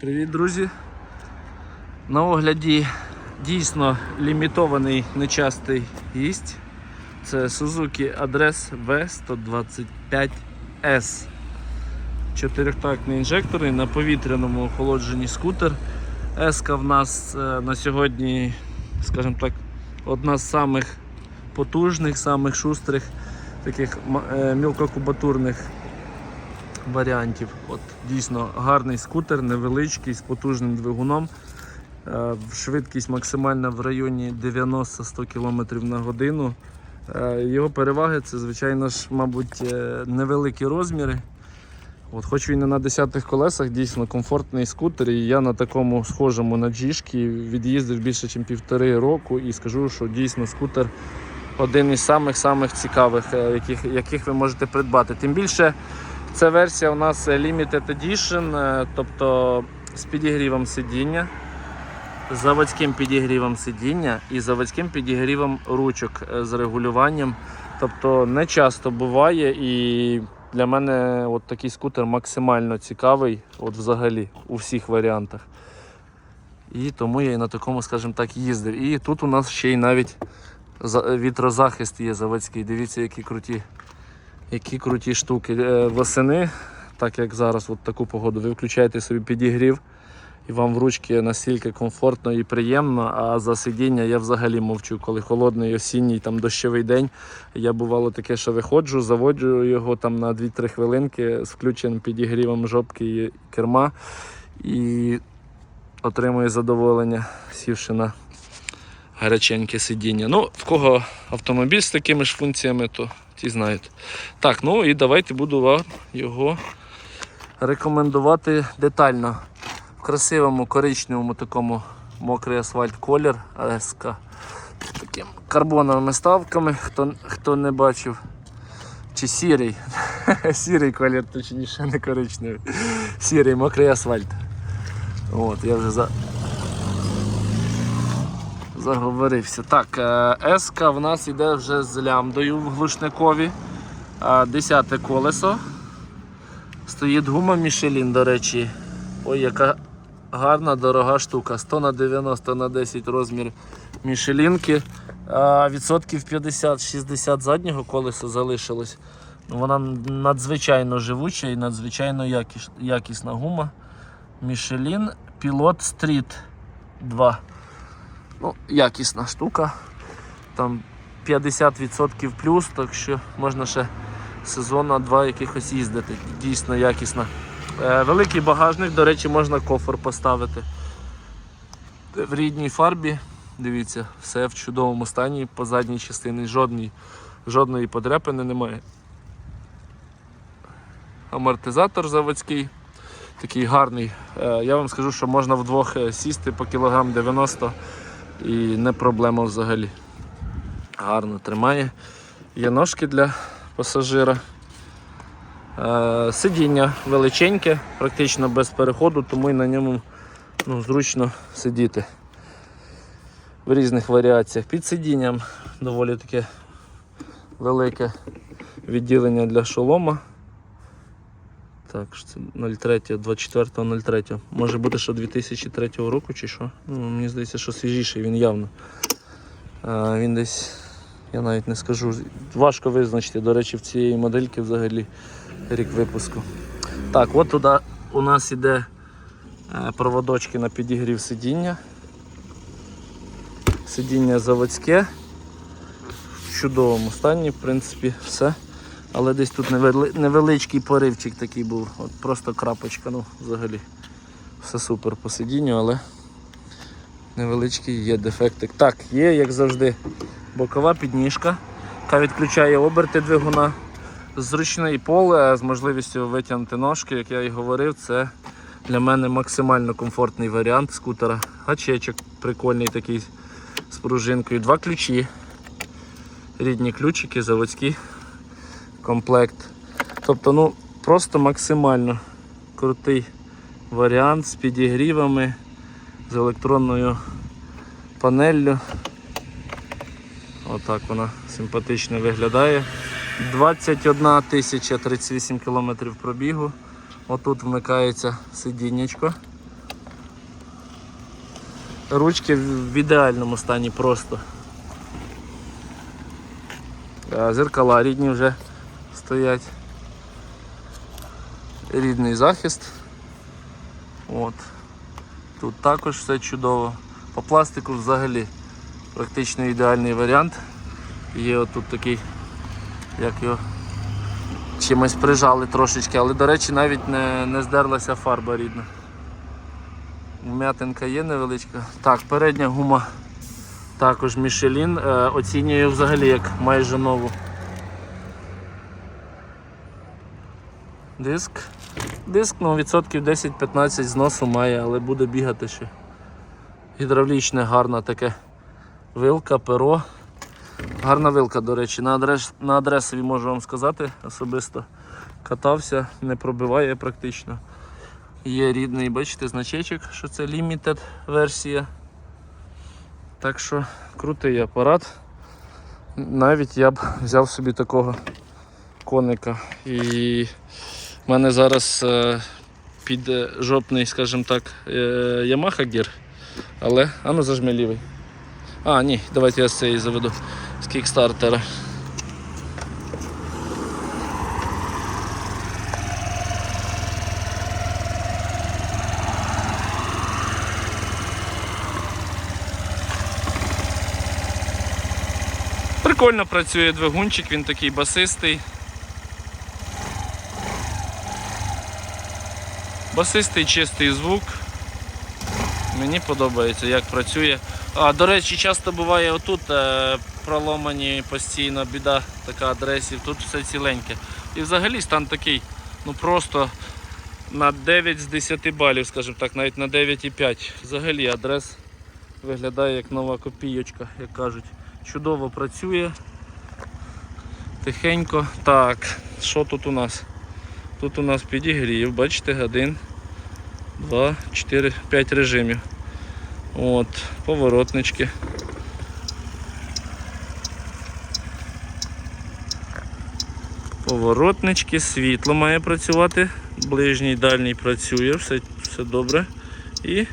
Привіт, друзі! На огляді дійсно лімітований нечастий гість. Це Suzuki Address V125S. Чотирьохтактний інжектор на повітряному охолодженні скутер. S в нас е, на сьогодні, скажімо так, одна з самих потужних, самих шустрих, таких е, мілкокубатурних варіантів. От Дійсно гарний скутер, невеличкий, з потужним двигуном. Е, Швидкість максимальна в районі 90-100 км на годину. Е, Його переваги це, звичайно ж, мабуть, е, невеликі розміри. От, хоч він і на 10-х колесах, дійсно комфортний скутер, і я на такому схожому на джішки від'їздив більше, ніж півтори року і скажу, що дійсно скутер один із самих-самих цікавих, яких, яких ви можете придбати. Тим більше ця версія у нас Limited Edition, е, тобто з підігрівом сидіння, заводським підігрівом сидіння і заводським підігрівом ручок е, з регулюванням. Тобто не часто буває і для мене от такий скутер максимально цікавий, от взагалі у всіх варіантах. І тому я і на такому, скажімо так, їздив. І тут у нас ще й навіть вітрозахист є заводський. Дивіться, які круті, які круті штуки. Е, Восени, так як зараз, от таку погоду, ви включаєте собі підігрів. І вам в ручки настільки комфортно і приємно, а за сидіння я взагалі мовчу, коли холодний осінній там дощовий день. Я бувало таке, що виходжу, заводжу його там на 2-3 хвилинки з включеним підігрівом жопки і керма і отримую задоволення, сівши на гаряченьке сидіння. Ну, в кого автомобіль з такими ж функціями, то ті знають. Так, ну і давайте буду вам його рекомендувати детально в красивому коричневому такому мокрий асфальт колір АСК з карбоновими ставками, хто, хто не бачив. Чи сірий. сірий колір, точніше, не коричневий. Сірий, мокрий асфальт. От, я вже за... заговорився. Так, е, СК в нас йде вже з лямдою в глушникові. Десяте колесо. Стоїть гума Мішелін, до речі. Ой, яка гарна, дорога штука. 100 на 90 на 10 розмір Мішелінки. Відсотків 50-60 заднього колеса залишилось. Вона надзвичайно живуча і надзвичайно якісна гума. Мішелін Pilot Street 2. Ну, якісна штука. Там 50% плюс, так що можна ще сезона два якихось їздити. Дійсно якісна. Е, великий багажник, до речі, можна кофр поставити. В рідній фарбі, дивіться, все в чудовому стані по задній частині, жодної, жодної подряпини немає. Амортизатор заводський, такий гарний. Е, Я вам скажу, що можна вдвох е, сісти по кілограм 90 і не проблема взагалі. Гарно тримає. Є ножки для пасажира. Е, Сидіння величеньке, практично без переходу, тому і на ньому ну, зручно сидіти в різних варіаціях. Під сидінням доволі таке велике відділення для шолома. Так, це 03, 24.03. Може бути, що 2003 року чи що. Ну, мені здається, що свіжіший він явно. А, він десь, я навіть не скажу. Важко визначити, до речі, в цієї модельки взагалі рік випуску. Так, от туди у нас іде е, проводочки на підігрів сидіння. Сидіння заводське. В чудовому стані, в принципі, все. Але десь тут невеличкий поривчик такий був. От просто крапочка, ну взагалі. Все супер по сидінню, але невеличкий є дефектик. Так, є, як завжди, бокова підніжка, яка відключає оберти двигуна. Зручний поле з можливістю витягнути ножки, як я і говорив, це для мене максимально комфортний варіант скутера. Гачечок прикольний такий з пружинкою. Два ключі. Рідні ключики, заводські комплект. Тобто, ну, просто максимально крутий варіант з підігрівами, з електронною панеллю. Отак вона симпатично виглядає. 21 тисяча 38 кілометрів пробігу. Отут вмикається сидіннячко. Ручки в ідеальному стані просто. Зеркала рідні вже стоять. Рідний захист. От. Тут також все чудово. По пластику взагалі практично ідеальний варіант. Є отут такий, як його чимось прижали трошечки, але, до речі, навіть не, не здерлася фарба рідна. Вм'ятинка є невеличка. Так, передня гума також Мішелін. Е, оцінюю взагалі як майже нову. Диск. Диск ну, відсотків 10-15 зносу має, але буде бігати ще. Гідравлічне, гарна таке вилка, перо. Гарна вилка, до речі, на, адрес, на адресові можу вам сказати особисто. Катався, не пробиває практично. Є рідний, бачите, значечок, що це limited версія. Так що крутий апарат. Навіть я б взяв собі такого коника. І в мене зараз е, під е, жопний, скажімо так, е, Yamaha Gear. Але, а ну зажми лівий. А, ні, давайте я з цієї заведу. З кікстартера. Прикольно працює двигунчик, він такий басистий. Басистий чистий звук. Мені подобається, як працює. А, до речі, часто буває отут е, проломані постійно біда така адресів, тут все ціленьке. І взагалі стан такий, ну просто на 9 з 10 балів, скажімо так, навіть на 9,5. Взагалі адрес виглядає як нова копійочка, як кажуть. Чудово працює. Тихенько. Так, що тут у нас? Тут у нас підігрів, бачите, один, два, чотири, п'ять режимів. От, поворотнички. Поворотнички, світло має працювати, ближній дальній працює, все, все добре. І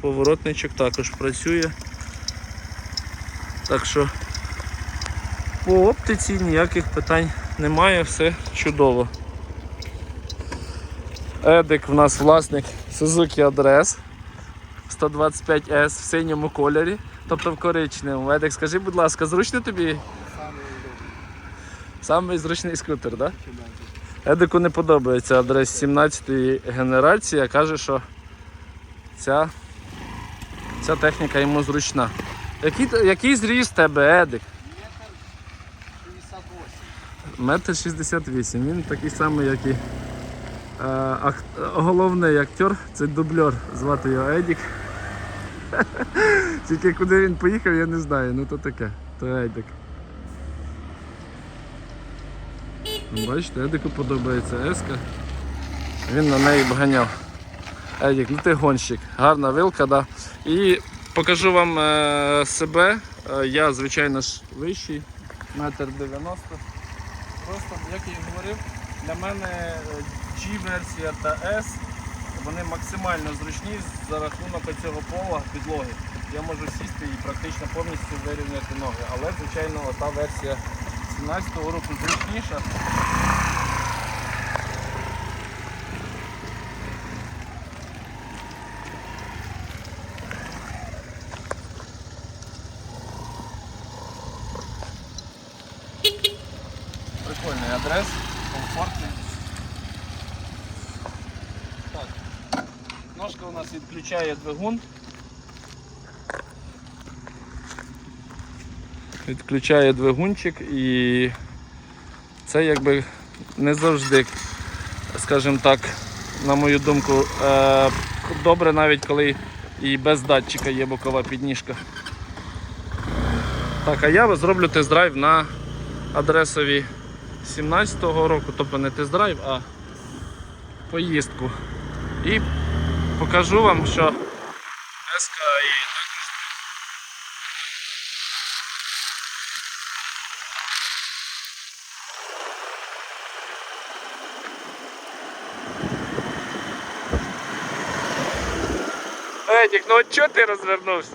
поворотничок також працює. Так що по оптиці ніяких питань немає, все чудово. Едик в нас власник Suzuki Адрес 125S в синьому кольорі, тобто в коричневому. Едик, скажи, будь ласка, зручно тобі? Самий зручний скутер, так? Да? Едику не подобається адрес 17-ї генерації, а каже, що ця, ця техніка йому зручна. Який, який зріст тебе, Едик? Метр 68. Він такий самий, як і е, ак- головний актер, це дублер, звати його Едік. Тільки куди він поїхав, я не знаю. Ну то таке, то Едік. Бачите, Едику подобається еска. Він на неї ганяв. Едік, ну ти гонщик, гарна вилка, да. І покажу вам е, себе. Е, я, звичайно ж, вищий, метр 90. Просто, як я і говорив, для мене е, G-версія та S вони максимально зручні за рахунок цього пола підлоги. Я можу сісти і практично повністю вирівняти ноги. Але, звичайно, та версія 17-го року зручніша. Прикольний адрес, комфортний. Так. Ножка у нас відключає двигун. Відключає двигунчик і це якби не завжди, скажімо так, на мою думку, е, добре навіть коли і без датчика є бокова підніжка. Так, а я зроблю тест-драйв на адресові 17-го року, тобто не тест-драйв, а поїздку. І покажу вам, що еска і Едік, ну от чого ти розвернувся?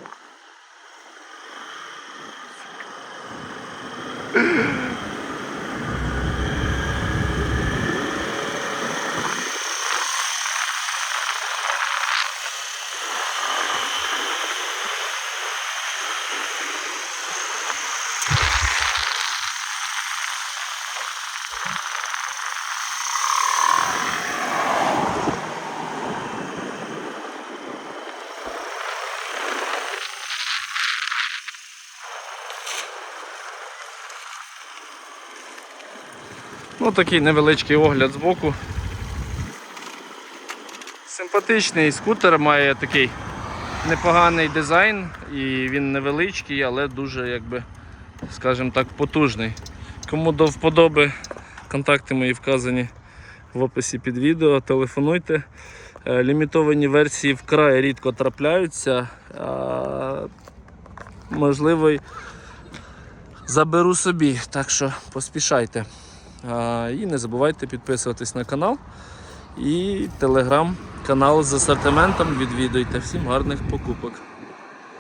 Ну, такий невеличкий огляд збоку. Симпатичний скутер має такий непоганий дизайн і він невеличкий, але дуже, якби, скажімо так, потужний. Кому до вподоби, контакти мої вказані в описі під відео, телефонуйте. Е, Лімітовані версії вкрай рідко трапляються. Можливо, заберу собі, так що поспішайте. І не забувайте підписуватись на канал. І телеграм-канал з асортиментом відвідуйте. Всім гарних покупок.